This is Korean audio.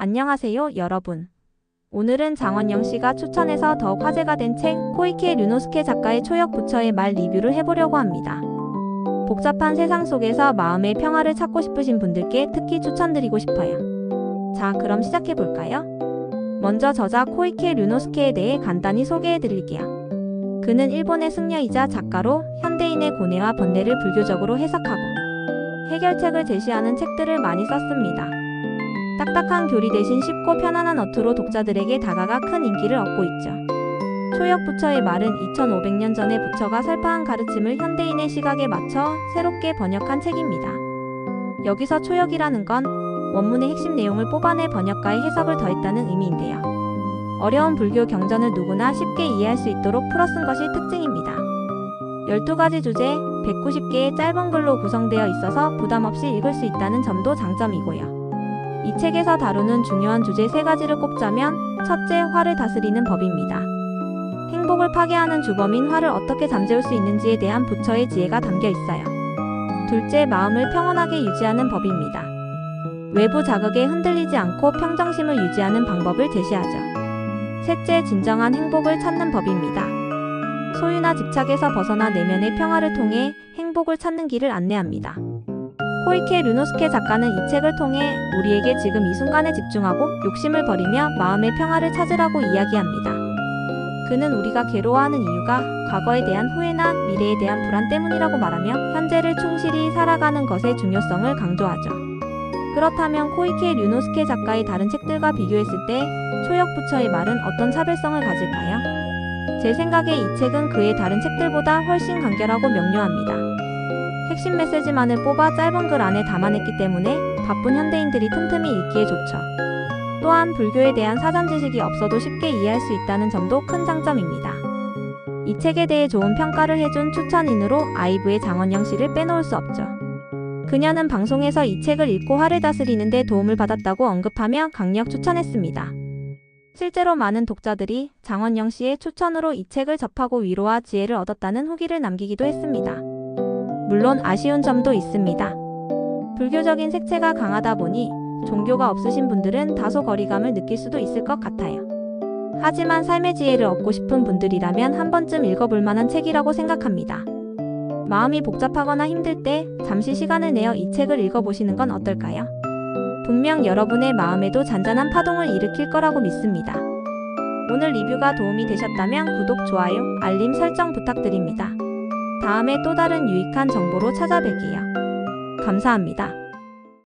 안녕하세요, 여러분. 오늘은 장원영 씨가 추천해서 더욱 화제가 된 책 코이케 류노스케 작가의 초역 부처의 말 리뷰를 해보려고 합니다. 복잡한 세상 속에서 마음의 평화를 찾고 싶으신 분들께 특히 추천드리고 싶어요. 자, 그럼 시작해 볼까요? 먼저 저자 코이케 류노스케에 대해 간단히 소개해 드릴게요. 그는 일본의 승려이자 작가로 현대인의 고뇌와 번뇌를 불교적으로 해석하고 해결책을 제시하는 책들을 많이 썼습니다. 딱딱한 교리 대신 쉽고 편안한 어투로 독자들에게 다가가 큰 인기를 얻고 있죠. 초역 부처의 말은 2500년 전에 부처가 설파한 가르침을 현대인의 시각에 맞춰 새롭게 번역한 책입니다. 여기서 초역이라는 건 원문의 핵심 내용을 뽑아내 번역가의 해석을 더했다는 의미인데요. 어려운 불교 경전을 누구나 쉽게 이해할 수 있도록 풀어 쓴 것이 특징입니다. 12가지 주제, 190개의 짧은 글로 구성되어 있어서 부담 없이 읽을 수 있다는 점도 장점이고요. 이 책에서 다루는 중요한 주제 세 가지를 꼽자면 첫째, 화를 다스리는 법입니다. 행복을 파괴하는 주범인 화를 어떻게 잠재울 수 있는지에 대한 부처의 지혜가 담겨 있어요. 둘째, 마음을 평온하게 유지하는 법입니다. 외부 자극에 흔들리지 않고 평정심을 유지하는 방법을 제시하죠. 셋째, 진정한 행복을 찾는 법입니다. 소유나 집착에서 벗어나 내면의 평화를 통해 행복을 찾는 길을 안내합니다. 코이케 류노스케 작가는 이 책을 통해 우리에게 지금 이 순간에 집중하고 욕심을 버리며 마음의 평화를 찾으라고 이야기합니다. 그는 우리가 괴로워하는 이유가 과거에 대한 후회나 미래에 대한 불안 때문이라고 말하며 현재를 충실히 살아가는 것의 중요성을 강조하죠. 그렇다면 코이케 류노스케 작가의 다른 책들과 비교했을 때 초역 부처의 말은 어떤 차별성을 가질까요? 제 생각에 이 책은 그의 다른 책들보다 훨씬 간결하고 명료합니다. 핵심 메시지만을 뽑아 짧은 글 안에 담아냈기 때문에 바쁜 현대인들이 틈틈이 읽기에 좋죠. 또한 불교에 대한 사전 지식이 없어도 쉽게 이해할 수 있다는 점도 큰 장점입니다. 이 책에 대해 좋은 평가를 해준 추천인으로 아이브의 장원영 씨를 빼놓을 수 없죠. 그녀는 방송에서 이 책을 읽고 화를 다스리는 데 도움을 받았다고 언급하며 강력 추천했습니다. 실제로 많은 독자들이 장원영 씨의 추천으로 이 책을 접하고 위로와 지혜를 얻었다는 후기를 남기기도 했습니다. 물론 아쉬운 점도 있습니다. 불교적인 색채가 강하다 보니 종교가 없으신 분들은 다소 거리감을 느낄 수도 있을 것 같아요. 하지만 삶의 지혜를 얻고 싶은 분들이라면 한 번쯤 읽어볼 만한 책이라고 생각합니다. 마음이 복잡하거나 힘들 때 잠시 시간을 내어 이 책을 읽어보시는 건 어떨까요? 분명 여러분의 마음에도 잔잔한 파동을 일으킬 거라고 믿습니다. 오늘 리뷰가 도움이 되셨다면 구독, 좋아요, 알림 설정 부탁드립니다. 다음에 또 다른 유익한 정보로 찾아뵐게요. 감사합니다.